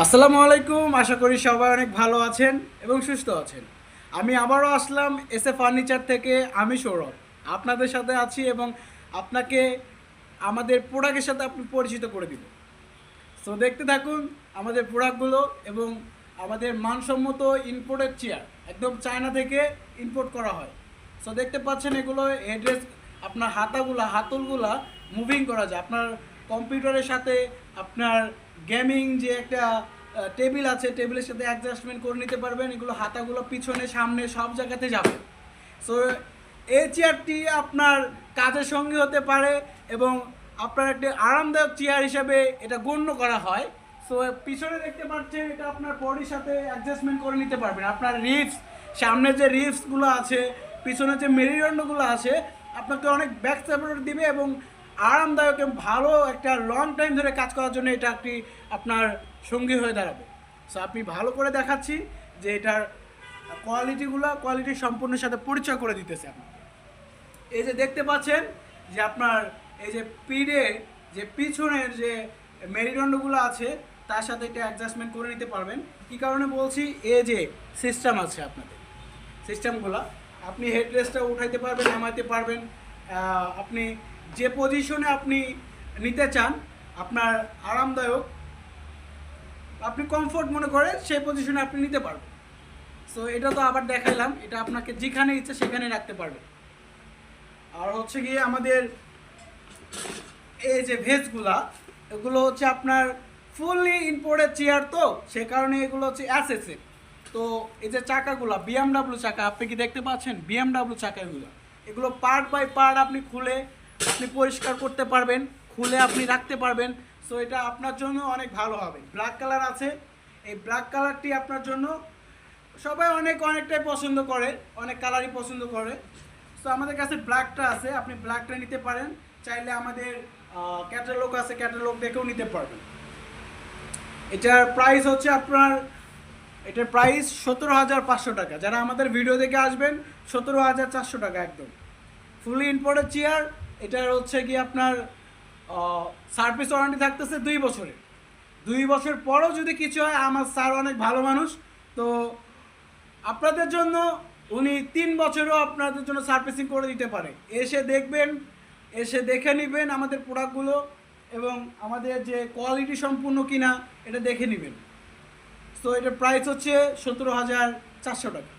আসসালামু আলাইকুম, আশা করি সবাই অনেক ভালো আছেন এবং সুস্থ আছেন। আমি আবারও আসলাম এস এ ফার্নিচার থেকে, আমি সৌরভ। আপনাদের সাথে আছি এবং আপনাকে, আমাদের প্রোডাক্টের সাথে আপনি পরিচিত করে দিব। সো দেখতে থাকুন আমাদের প্রোডাক্টগুলো এবং আমাদের মানসম্মত ইম্পোর্টেড চেয়ার একদম চায়না থেকে ইম্পোর্ট করা হয়। সো দেখতে পাচ্ছেন এগুলো হেডরেস আপনার হাতাগুলা, হাতলগুলা মুভিং করা যায়। আপনার কম্পিউটারের সাথে আপনার গেমিং যে একটা টেবিল আছে টেবিলের সাথে অ্যাডজাস্টমেন্ট করে নিতে পারবেন। এগুলো হাতাগুলো পিছনে, সামনে সব জায়গাতে যাবে। সো এই চেয়ারটি আপনার কাজের সঙ্গে হতে পারে এবং আপনার একটি আরামদায়ক চেয়ার হিসাবে এটা গণ্য করা হয়। সো পিছনে দেখতে পাচ্ছেন, এটা আপনার বডির সাথে অ্যাডজাস্টমেন্ট করে নিতে পারবেন। আপনার রিপস সামনে যে রিপসগুলো আছে, পিছনে যে মেরুদণ্ডগুলো আছে, আপনাকে অনেক ব্যাক সাপোর্ট দিবে এবং আরামদায়ক এবং ভালো একটা লং টাইম ধরে কাজ করার জন্য এটা একটি আপনার সঙ্গী হয়ে দাঁড়াবে। সো আপনি ভালো করে দেখাচ্ছি যে এটার কোয়ালিটিগুলো কোয়ালিটি সম্পূর্ণ সাথে পরিচয় করে দিতেছে আপনাকে। এই যে দেখতে পাচ্ছেন যে আপনার এই যে পিঠে, যে পিছনের যে মেরুদণ্ডগুলো আছে, তার সাথে এটা অ্যাডজাস্টমেন্ট করে নিতে পারবেন। কি কারণে বলছি? এ যে সিস্টেম আছে আপনাদের। সিস্টেমগুলো আপনি হেডরেস্টটা উঠাইতে পারবেন, নামাইতে পারবেন। আপনি যে পজিশনে আপনি নিতে চান, আপনার আরামদায়ক, আপনি কমফোর্ট মনে করেন সেই পজিশনে আপনি নিতে পারবেন। সো এটা তো আবার দেখাইলাম, এটা আপনাকে যেখানে ইচ্ছে সেখানে রাখতে পারবেন আর হচ্ছে গিয়ে আমাদের এই যে ভেজগুলা এগুলো হচ্ছে আপনার ফুললি ইম্পোর্টেড চেয়ার তো, সে কারণে এগুলো হচ্ছে অ্যাসেসের তো এই যে চাকাগুলো বিএমডাব্লিউ চাকা, আপনি কি দেখতে পাচ্ছেন? বিএমডাব্লিউ চাকা এগুলো। এগুলো পার্ট বাই পার্ট আপনি খুলে আপনি পরিষ্কার করতে পারবেন, খুলে আপনি রাখতে পারবেন। সো এটা আপনার জন্য অনেক ভালো হবে। ব্ল্যাক কালার আছে। এই ব্ল্যাক কালারটি আপনার জন্য সবাই অনেক, অনেকটাই পছন্দ করে, অনেক কালারই পছন্দ করে। সো আমাদের কাছে ব্ল্যাকটা আছে। আপনি ব্ল্যাকটা নিতে পারেন। চাইলে আমাদের ক্যাটালগ আছে। ক্যাটালগ দেখেও নিতে পারবেন। এটার প্রাইস হচ্ছে আপনার, এটার প্রাইস সতেরো হাজার পাঁচশো টাকা। যারা আমাদের ভিডিও দেখে আসবেন, সতেরো হাজার চারশো টাকা একদম। ফুলি ইম্পোর্টেড চেয়ার এটার হচ্ছে কি আপনার সার্ভিস ওয়ারেন্টি থাকতেছে দুই বছরে দুই বছর পরও যদি কিছু হয়, আমার স্যার অনেক ভালো মানুষ। তো আপনাদের জন্য উনি তিন বছরও আপনাদের জন্য সার্ভিসিং করে দিতে পারে। এসে দেখবেন, এসে দেখে নেবেন আমাদের প্রোডাক্টগুলো এবং আমাদের যে কোয়ালিটি সম্পূর্ণ কিনা, এটা দেখে নেবেন। তো এটার প্রাইস হচ্ছে সতেরো হাজার চারশো টাকা।